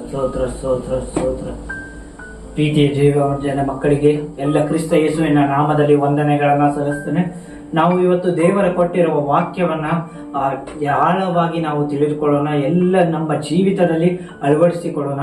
ಸ್ತೋತ್ರ ಸ್ತೋತ್ರ ಸ್ತೋತ್ರ. ಪ್ರೀತಿಯ ಜೀವ ಜನ ಮಕ್ಕಳಿಗೆ, ಎಲ್ಲ ಕ್ರಿಸ್ತ ಯೇಸುವಿನ ನಾಮದಲ್ಲಿ ವಂದನೆಗಳನ್ನ ಸಲ್ಲಿಸ್ತೇನೆ. ನಾವು ಇವತ್ತು ದೇವರ ಕೊಟ್ಟಿರುವ ವಾಕ್ಯವನ್ನ ಆಳವಾಗಿ ನಾವು ತಿಳಿದುಕೊಳ್ಳೋಣ. ಎಲ್ಲ ನಮ್ಮ ಜೀವಿತದಲ್ಲಿ ಅಳವಡಿಸಿಕೊಳ್ಳೋಣ.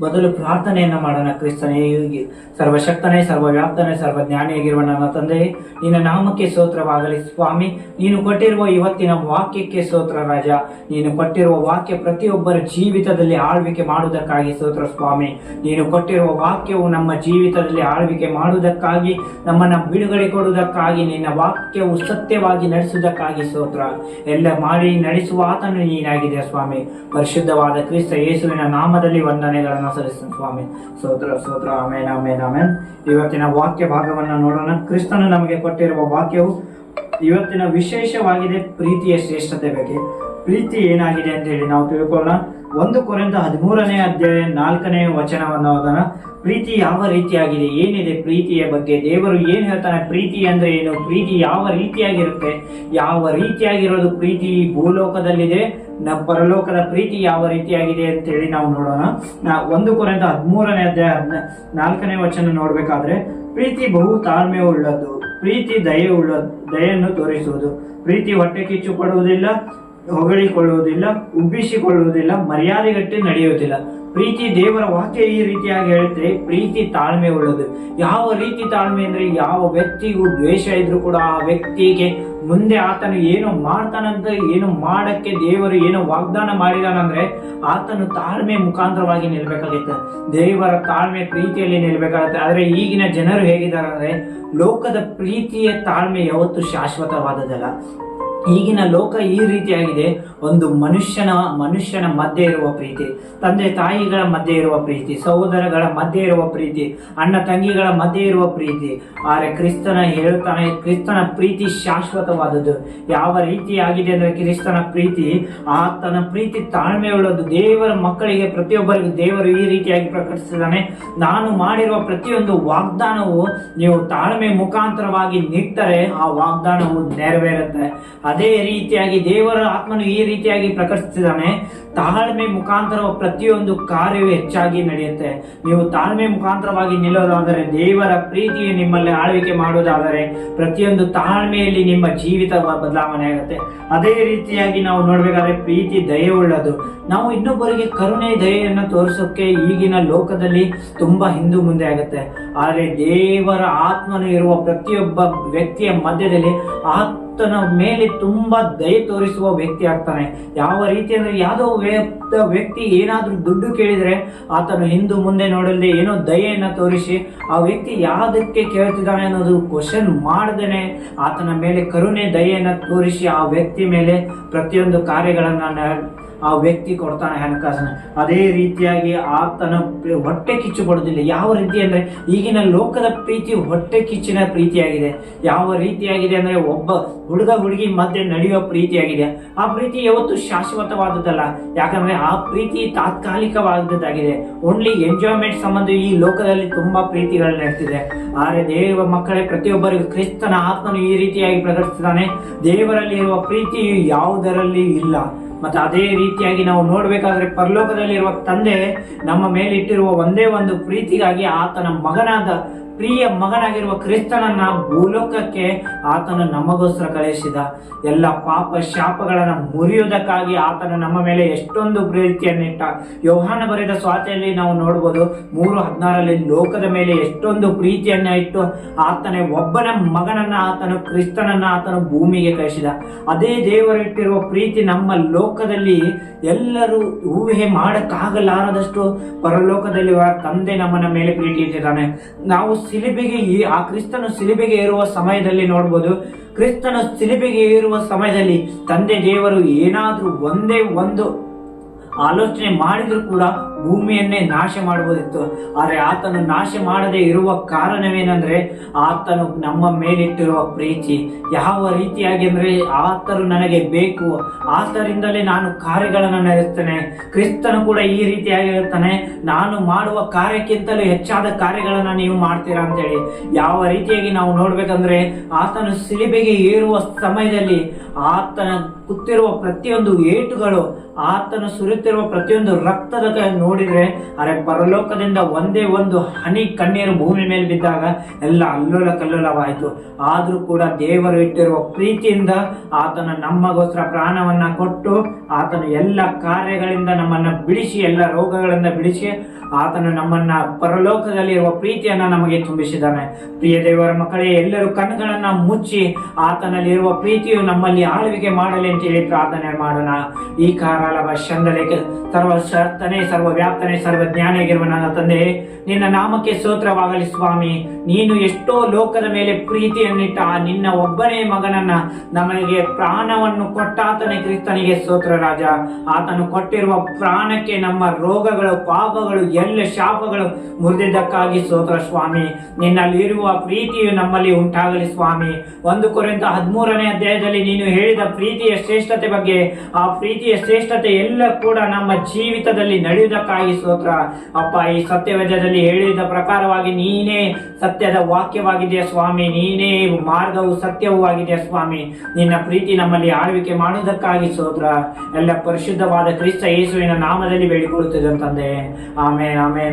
ಮೊದಲು ಪ್ರಾರ್ಥನೆಯನ್ನ ಮಾಡೋಣ ಕ್ರಿಸ್ತನೇ ಸರ್ವಶಕ್ತನೇ, ಸರ್ವವ್ಯಾಪ್ತನೇ, ಸರ್ವಜ್ಞಾನಿಯಾಗಿರುವ ನನ್ನ ತಂದೆ, ನಿನ್ನ ನಾಮಕ್ಕೆ ಸ್ತೋತ್ರವಾಗಲಿ. ಸ್ವಾಮಿ, ನೀನು ಕೊಟ್ಟಿರುವ ಇವತ್ತಿನ ವಾಕ್ಯಕ್ಕೆ ಸ್ತೋತ್ರ ರಾಜ. ನೀನು ಕೊಟ್ಟಿರುವ ವಾಕ್ಯ ಪ್ರತಿಯೊಬ್ಬರ ಜೀವಿತದಲ್ಲಿ ಆಳ್ವಿಕೆ ಮಾಡುವುದಕ್ಕಾಗಿ ಸ್ತೋತ್ರ ಸ್ವಾಮಿ. ನೀನು ಕೊಟ್ಟಿರುವ ವಾಕ್ಯವು ನಮ್ಮ ಜೀವಿತದಲ್ಲಿ ಆಳ್ವಿಕೆ ಮಾಡುವುದಕ್ಕಾಗಿ, ನಮ್ಮನ್ನು ಬಿಡುಗಡೆ ಕೊಡುವುದಕ್ಕಾಗಿ, ನಿನ್ನ ವಾಕ್ಯವು ಸತ್ಯವಾಗಿ ನಡೆಸುವುದಕ್ಕಾಗಿ ಸ್ತೋತ್ರ. ಎಲ್ಲ ಮಾಡಿ ನಡೆಸುವ ಆತನು ನೀನಾಗಿದೆ ಸ್ವಾಮಿ. ಪರಿಶುದ್ಧವಾದ ಕ್ರಿಸ್ತ ಯೇಸುವಿನ ನಾಮದಲ್ಲಿ ವಂದನೆಗಳನ್ನು ಸಲ್ಲಿಸ್ತೇನೆ ಸ್ವಾಮಿ ಸೋತ್ರ ಸೋತ್ರ ಆಮೇನ್ ಆಮೇನ್ ಆಮೇನ್. ಇವತ್ತಿನ ವಾಕ್ಯ ಭಾಗವನ್ನು ನೋಡೋಣ. ಕ್ರಿಸ್ತನು ನಮಗೆ ಕೊಟ್ಟಿರುವ ವಾಕ್ಯವು ಇವತ್ತಿನ ವಿಶೇಷವಾಗಿದೆ, ಪ್ರೀತಿಯ ಶ್ರೇಷ್ಠತೆ ಬಗ್ಗೆ. ಪ್ರೀತಿ ಏನಾಗಿದೆ ಅಂತ ಹೇಳಿ ನಾವು ತಿಳ್ಕೊಳ್ಳೋಣ. ಒಂದು ಕೊರಿಂದ ಹದಿಮೂರನೇ ಅಧ್ಯಾಯ ನಾಲ್ಕನೇ ವಚನವನ್ನು ಓದೋಣ. ಪ್ರೀತಿ ಯಾವ ರೀತಿಯಾಗಿದೆ? ಏನಿದೆ ಪ್ರೀತಿಯ ಬಗ್ಗೆ? ದೇವರು ಏನು ಹೇಳ್ತಾನೆ? ಪ್ರೀತಿ ಅಂದರೆ ಏನು? ಪ್ರೀತಿ ಯಾವ ರೀತಿಯಾಗಿರುತ್ತೆ? ಯಾವ ರೀತಿಯಾಗಿರೋದು ಪ್ರೀತಿ? ಭೂಲೋಕದಲ್ಲಿದೆ. ನಮ್ಮ ಪರಲೋಕದ ಪ್ರೀತಿ ಯಾವ ರೀತಿಯಾಗಿದೆ ಅಂತ ಹೇಳಿ ನಾವು ನೋಡೋಣ. ನಾ ಒಂದು ಕೊರಿಂದ ಹದಿಮೂರನೇ ಅಧ್ಯಾಯ ನಾಲ್ಕನೇ ವಚನ ನೋಡಬೇಕಾದ್ರೆ, ಪ್ರೀತಿ ಬಹು ತಾಳ್ಮೆ ಉಳ್ಳದ್ದು, ಪ್ರೀತಿ ದಯೆ ಉಳ್ಳ ದಯೆಯನ್ನು ತೋರಿಸುವುದು. ಪ್ರೀತಿ ಹೊಟ್ಟೆ ಕಿಚ್ಚು ಪಡುವುದಿಲ್ಲ ಹೊಗಳಿಕೊಳ್ಳುವುದಿಲ್ಲ, ಉಬ್ಬಿಸಿಕೊಳ್ಳುವುದಿಲ್ಲ, ಮರ್ಯಾದೆಗಟ್ಟಿ ನಡೆಯುವುದಿಲ್ಲ. ಪ್ರೀತಿ ದೇವರ ವಾಕ್ಯ ಈ ರೀತಿಯಾಗಿ ಹೇಳಿದ್ರೆ ಪ್ರೀತಿ ತಾಳ್ಮೆ ಉಳ್ಳದು. ಯಾವ ರೀತಿ ತಾಳ್ಮೆ ಅಂದ್ರೆ ಯಾವ ವ್ಯಕ್ತಿಗೂ ದ್ವೇಷ ಇದ್ರು ಕೂಡ ಆ ವ್ಯಕ್ತಿಗೆ ಮುಂದೆ ಆತನು ಏನು ಮಾಡ್ತಾನಂತ, ಏನು ಮಾಡಕ್ಕೆ ದೇವರು ಏನು ವಾಗ್ದಾನ ಮಾಡಿದಾನಂದ್ರೆ ಆತನು ತಾಳ್ಮೆ ಮುಖಾಂತರವಾಗಿ ನಿಲ್ಬೇಕಾಗುತ್ತೆ. ದೇವರ ತಾಳ್ಮೆ ಪ್ರೀತಿಯಲ್ಲಿ ನಿಲ್ಬೇಕಾಗುತ್ತೆ. ಆದ್ರೆ ಈಗಿನ ಜನರು ಹೇಗಿದ್ದಾರೆ ಅಂದ್ರೆ ಲೋಕದ ಪ್ರೀತಿಯ ತಾಳ್ಮೆ ಯಾವತ್ತು ಶಾಶ್ವತವಾದದಲ್ಲ ಈಗಿನ ಲೋಕ ಈ ರೀತಿಯಾಗಿದೆ. ಒಂದು ಮನುಷ್ಯನ ಮನುಷ್ಯನ ಮಧ್ಯೆ ಇರುವ ಪ್ರೀತಿ, ತಂದೆ ತಾಯಿಗಳ ಮಧ್ಯೆ ಇರುವ ಪ್ರೀತಿ, ಸಹೋದರಗಳ ಮಧ್ಯೆ ಇರುವ ಪ್ರೀತಿ, ಅಣ್ಣ ತಂಗಿಗಳ ಮಧ್ಯೆ ಇರುವ ಪ್ರೀತಿ. ಆದರೆ ಕ್ರಿಸ್ತನ ಹೇಳುತ್ತಾನೆ ಕ್ರಿಸ್ತನ ಪ್ರೀತಿ ಶಾಶ್ವತವಾದದ್ದು. ಯಾವ ರೀತಿಯಾಗಿದೆ ಅಂದ್ರೆ ಕ್ರಿಸ್ತನ ಪ್ರೀತಿ? ಆತನ ಪ್ರೀತಿ ತಾಳ್ಮೆ ಉಳ್ಳದು ದೇವರ ಮಕ್ಕಳಿಗೆ ಪ್ರತಿಯೊಬ್ಬರಿಗೂ ದೇವರು ಈ ರೀತಿಯಾಗಿ ಪ್ರಕಟಿಸಿದ್ದಾನೆ. ನಾನು ಮಾಡಿರುವ ಪ್ರತಿಯೊಂದು ವಾಗ್ದಾನವು ನೀವು ತಾಳ್ಮೆ ಮುಖಾಂತರವಾಗಿ ನಿಟ್ಟರೆ ಆ ವಾಗ್ದಾನವು ನೆರವೇರುತ್ತೆ. ಅದೇ ರೀತಿಯಾಗಿ ದೇವರ ಆತ್ಮನು ಈ ರೀತಿಯಾಗಿ ಪ್ರಕಟಿಸಿದ್ದಾನೆ ತಾಳ್ಮೆ ಮುಖಾಂತರ ಪ್ರತಿಯೊಂದು ಕಾರ್ಯವೂ ಹೆಚ್ಚಾಗಿ ನಡೆಯುತ್ತೆ. ನೀವು ತಾಳ್ಮೆ ಮುಖಾಂತರವಾಗಿ ನಿಲ್ಲೋದಾದರೆ, ದೇವರ ಪ್ರೀತಿಯು ನಿಮ್ಮಲ್ಲಿ ಆಳ್ವಿಕೆ ಮಾಡುವುದಾದರೆ, ಪ್ರತಿಯೊಂದು ತಾಳ್ಮೆಯಲ್ಲಿ ನಿಮ್ಮ ಜೀವಿತ ಬದಲಾವಣೆ ಆಗುತ್ತೆ. ಅದೇ ರೀತಿಯಾಗಿ ನಾವು ನೋಡಬೇಕಾದ್ರೆ ಪ್ರೀತಿ ದಯೆ ಉಳ್ಳದು ನಾವು ಇನ್ನೊಬ್ಬರಿಗೆ ಕರುಣೆ ದಯೆಯನ್ನು ತೋರಿಸೋಕೆ ಈಗಿನ ಲೋಕದಲ್ಲಿ ತುಂಬಾ ಹಿಂದೂ ಮುಂದೆ ಆಗುತ್ತೆ. ಆದರೆ ದೇವರ ಆತ್ಮನು ಇರುವ ಪ್ರತಿಯೊಬ್ಬ ವ್ಯಕ್ತಿಯ ಮಧ್ಯದಲ್ಲಿ ಆತನ ಮೇಲೆ ತುಂಬಾ ದಯ ತೋರಿಸುವ ವ್ಯಕ್ತಿ ಆಗ್ತಾನೆ. ಯಾವ ರೀತಿ ಅಂದರೆ ಯಾವುದೋ ವ್ಯಕ್ತ ವ್ಯಕ್ತಿ ಏನಾದ್ರೂ ದುಡ್ಡು ಕೇಳಿದ್ರೆ ಆತನು ಹಿಂದೂ ಮುಂದೆ ನೋಡಲ್ದೆ ಏನೋ ದಯೆಯನ್ನ ತೋರಿಸಿ ಆ ವ್ಯಕ್ತಿ ಯಾವುದಕ್ಕೆ ಕೇಳ್ತಿದ್ದಾನೆ ಅನ್ನೋದು ಕ್ವಶನ್ ಮಾಡದೇನೆ. ಆತನ ಮೇಲೆ ಕರುಣೆ, ದಯೆಯನ್ನ ತೋರಿಸಿ ಆ ವ್ಯಕ್ತಿ ಮೇಲೆ ಪ್ರತಿಯೊಂದು ಕಾರ್ಯಗಳನ್ನ ಆ ವ್ಯಕ್ತಿ ಕೊಡ್ತಾನೆ ಹಣಕಾಸನ್ನ ಅದೇ ರೀತಿಯಾಗಿ ಆತನ ಹೊಟ್ಟೆ ಕಿಚ್ಚು ಪಡೋದಿಲ್ಲ ಯಾವ ರೀತಿ ಅಂದ್ರೆ ಈಗಿನ ಲೋಕದ ಪ್ರೀತಿ ಹೊಟ್ಟೆ ಕಿಚ್ಚಿನ ಪ್ರೀತಿಯಾಗಿದೆ. ಯಾವ ರೀತಿಯಾಗಿದೆ ಅಂದ್ರೆ ಒಬ್ಬ ಹುಡುಗ ಹುಡುಗಿ ಮಧ್ಯೆ ನಡೆಯುವ ಪ್ರೀತಿಯಾಗಿದೆ. ಆ ಪ್ರೀತಿ ಯಾವತ್ತು ಶಾಶ್ವತವಾದದ್ದಲ್ಲ. ಯಾಕಂದ್ರೆ ಪ್ರೀತಿ ತಾತ್ಕಾಲಿಕವಾದದ್ದಾಗಿದೆ. ಓನ್ಲಿ ಎಂಜಾಯ್ಮೆಂಟ್ ಸಂಬಂಧ ಈ ಲೋಕದಲ್ಲಿ ತುಂಬಾ ಪ್ರೀತಿಗಳು ನಡೆಸ್ತಿದೆ ಆದರೆ ದೇವ ಮಕ್ಕಳೇ, ಪ್ರತಿಯೊಬ್ಬರಿಗೂ ಕ್ರಿಸ್ತನ ಆತ್ಮನು ಈ ರೀತಿಯಾಗಿ ಪ್ರಕಟಿಸಿದ್ದಾನೆ ದೇವರಲ್ಲಿ ಇರುವ ಪ್ರೀತಿಯು ಯಾವುದರಲ್ಲಿ ಇಲ್ಲ. ಮತ್ತೆ ಅದೇ ರೀತಿಯಾಗಿ ನಾವು ನೋಡಬೇಕಾದ್ರೆ ಪರಲೋಕದಲ್ಲಿರುವ ತಂದೆ ನಮ್ಮ ಮೇಲಿಟ್ಟಿರುವ ಒಂದೇ ಒಂದು ಪ್ರೀತಿಗಾಗಿ ಆತನ ಮಗನಾದ ಪ್ರಿಯ ಮಗನಾಗಿರುವ ಕ್ರಿಸ್ತನನ್ನ ಭೂಲೋಕಕ್ಕೆ ಆತನು ನಮಗೋಸ್ಕರ ಕಳಿಸಿದ ಎಲ್ಲ ಪಾಪ ಶಾಪಗಳನ್ನ ಮುರಿಯುವುದಕ್ಕಾಗಿ ಆತನು ನಮ್ಮ ಮೇಲೆ ಎಷ್ಟೊಂದು ಪ್ರೀತಿಯನ್ನಿಟ್ಟ. ಯೋಹಾನ ಬರೆದ ಸ್ವಾತಿಯಲ್ಲಿ ನಾವು ನೋಡ್ಬೋದು ಮೂರು ಹದಿನಾರರಲ್ಲಿ ಲೋಕದ ಮೇಲೆ ಎಷ್ಟೊಂದು ಪ್ರೀತಿಯನ್ನ ಇಟ್ಟು ಆತನ ಒಬ್ಬನ ಮಗನನ್ನ ಆತನು ಕ್ರಿಸ್ತನನ್ನ ಆತನು ಭೂಮಿಗೆ ಕಳಿಸಿದ. ಅದೇ ದೇವರಿಟ್ಟಿರುವ ಪ್ರೀತಿ ನಮ್ಮ ಲೋಕದಲ್ಲಿ ಎಲ್ಲರೂ ಊಹೆ ಮಾಡಕ್ಕಾಗಲಾರದಷ್ಟು ಪರಲೋಕದಲ್ಲಿ ತಂದೆ ನಮ್ಮನ ಮೇಲೆ ಪ್ರೀತಿ ಇಟ್ಟಿದ್ದಾನೆ ನಾವು ಸಿಲಿಬೆಗೆ ಈ- ಆ ಕ್ರಿಸ್ತನು ಸಿಲಿಬೆಗೆ ಏರುವ ಸಮಯದಲ್ಲಿ ನೋಡ್ಬೋದು. ಕ್ರಿಸ್ತನ ಸಿಲಿಬೆಗೆ ಏರುವ ಸಮಯದಲ್ಲಿ ತಂದೆ ದೇವರು ಏನಾದ್ರೂ ಒಂದೇ ಒಂದು ಆಲೋಚನೆ ಮಾಡಿದ್ರು ಕೂಡ ಭೂಮಿಯನ್ನೇ ನಾಶ ಮಾಡಬಹುದಿತ್ತು ಆದರೆ ಆತನು ನಾಶ ಮಾಡದೆ ಇರುವ ಕಾರಣವೇನೆಂದರೆ ಆತನು ನಮ್ಮ ಮೇಲಿಟ್ಟಿರುವ ಪ್ರೀತಿ. ಯಾವ ರೀತಿಯಾಗಿ ಅಂದ್ರೆ ಆತನು ನನಗೆ ಬೇಕು, ಆತರಿಂದಲೇ ನಾನು ಕಾರ್ಯಗಳನ್ನು ನಡೆಸ್ತೇನೆ ಕ್ರಿಸ್ತನು ಕೂಡ ಈ ರೀತಿಯಾಗಿ ಹೇಳ್ತಾನೆ ನಾನು ಮಾಡುವ ಕಾರ್ಯಕ್ಕಿಂತಲೂ ಹೆಚ್ಚಾದ ಕಾರ್ಯಗಳನ್ನು ನೀವು ಮಾಡ್ತೀರಾ ಅಂತೇಳಿ. ಯಾವ ರೀತಿಯಾಗಿ ನಾವು ನೋಡ್ಬೇಕಂದ್ರೆ ಆತನು ಸಿಲಿಬೆಗೆ ಏರುವ ಸಮಯದಲ್ಲಿ ಆತನ ಕುತ್ತಿರುವ ಪ್ರತಿಯೊಂದು ಏಟುಗಳು ಆತನು ಸುರಿಯುತ್ತಿರುವ ಪ್ರತಿಯೊಂದು ರಕ್ತದ ನೋಡಿದರೆ, ಅರೆ ಪರಲೋಕದಿಂದ ಒಂದೇ ಒಂದು ಹನಿ ಕಣ್ಣೀರು ಭೂಮಿ ಮೇಲೆ ಬಿದ್ದಾಗ ಎಲ್ಲ ಅಲ್ಲೋಲ ಕಲ್ಲೋಲವಾಯಿತು. ಆದರೂ ಕೂಡ ದೇವರು ಇಟ್ಟಿರುವ ಪ್ರೀತಿಯಿಂದ ಆತನ ನಮ್ಮಗೋಸ್ಕರ ಪ್ರಾಣವನ್ನು ಕೊಟ್ಟು, ಆತನ ಎಲ್ಲ ಕಾರ್ಯಗಳಿಂದ ನಮ್ಮನ್ನ ಬಿಡಿಸಿ, ಎಲ್ಲ ರೋಗಗಳಿಂದ ಬಿಡಿಸಿ, ಆತನು ನಮ್ಮನ್ನ ಪರಲೋಕದಲ್ಲಿರುವ ಪ್ರೀತಿಯನ್ನು ನಮಗೆ ತುಂಬಿಸಿದ್ದಾನೆ. ಪ್ರಿಯ ದೇವರ ಮಕ್ಕಳೇ, ಎಲ್ಲರೂ ಕಣ್ಣುಗಳನ್ನು ಮುಚ್ಚಿ, ಆತನಲ್ಲಿರುವ ಪ್ರೀತಿಯು ನಮ್ಮಲ್ಲಿ ಆಳ್ವಿಕೆ ಮಾಡಲಿ ಅಂತ ಹೇಳಿ ಪ್ರಾರ್ಥನೆ ಮಾಡೋಣ. ಈ ಕಾರಾಲವ ಶಂದಲೆ ಸರ್ವ ಶರ್ತನೆ, ಸರ್ವ ವ್ಯಾಪ್ತನೆ, ಸರ್ವ ಜ್ಞಾನಿಯಾಗಿರುವ ನನ್ನ ತಂದೆ, ನಿನ್ನ ನಾಮಕ್ಕೆ ಸ್ತೋತ್ರವಾಗಲಿ ಸ್ವಾಮಿ. ನೀನು ಎಷ್ಟೋ ಲೋಕದ ಮೇಲೆ ಪ್ರೀತಿಯನ್ನಿಟ್ಟ ನಿನ್ನ ಒಬ್ಬನೇ ಮಗನನ್ನ ನಮಗೆ ಪ್ರಾಣವನ್ನು ಕೊಟ್ಟಾತನೇ ಕ್ರಿಸ್ತನಿಗೆ ಸ್ತೋತ್ರ ರಾಜ. ಆತನು ಕೊಟ್ಟಿರುವ ಪ್ರಾಣಕ್ಕೆ ನಮ್ಮ ರೋಗಗಳು, ಪಾಪಗಳು, ಎಲ್ಲ ಶಾಪಗಳು ಮುರಿದಿದ್ದಕ್ಕಾಗಿ ಸ್ತೋತ್ರ ಸ್ವಾಮಿ. ನಿನ್ನಲ್ಲಿ ಇರುವ ಪ್ರೀತಿಯು ನಮ್ಮಲ್ಲಿ ಉಂಟಾಗಲಿ ಸ್ವಾಮಿ. ಒಂದು ಕೊರೆಂತ ಹದಿಮೂರನೇ ಅಧ್ಯಾಯದಲ್ಲಿ ನೀನು ಹೇಳಿದ ಪ್ರೀತಿಯ ಶ್ರೇಷ್ಠತೆ ಬಗ್ಗೆ, ಆ ಪ್ರೀತಿಯ ಶ್ರೇಷ್ಠತೆ ಎಲ್ಲ ಕೂಡ ನಮ್ಮ ಜೀವಿತದಲ್ಲಿ ನಡೆಯುವುದಕ್ಕಾಗಿ ಸ್ತೋತ್ರ. ಅಪ್ಪ, ಈ ಸತ್ಯವೇದದಲ್ಲಿ ಹೇಳಿದ ಪ್ರಕಾರವಾಗಿ ನೀನೇ ಸತ್ಯದ ವಾಕ್ಯವಾಗಿದೆ ಸ್ವಾಮಿ. ನೀನೇ ಮಾರ್ಗವು ಸತ್ಯವೂ ಆಗಿದೆಯ ಸ್ವಾಮಿ. ನಿನ್ನ ಪ್ರೀತಿ ನಮ್ಮಲ್ಲಿ ಆಳ್ವಿಕೆ ಮಾಡುವುದಕ್ಕಾಗಿ ಸ್ತೋತ್ರ. ಎಲ್ಲ ಪರಿಶುದ್ಧವಾದ ಕ್ರಿಸ್ತ ಯೇಸುವಿನ ನಾಮದಲ್ಲಿ ಬೇಡಿಕೊಳ್ಳುತ್ತಿದ್ದಂತಂದೆ ಆಮೇನ್ ಆಮೇನ್.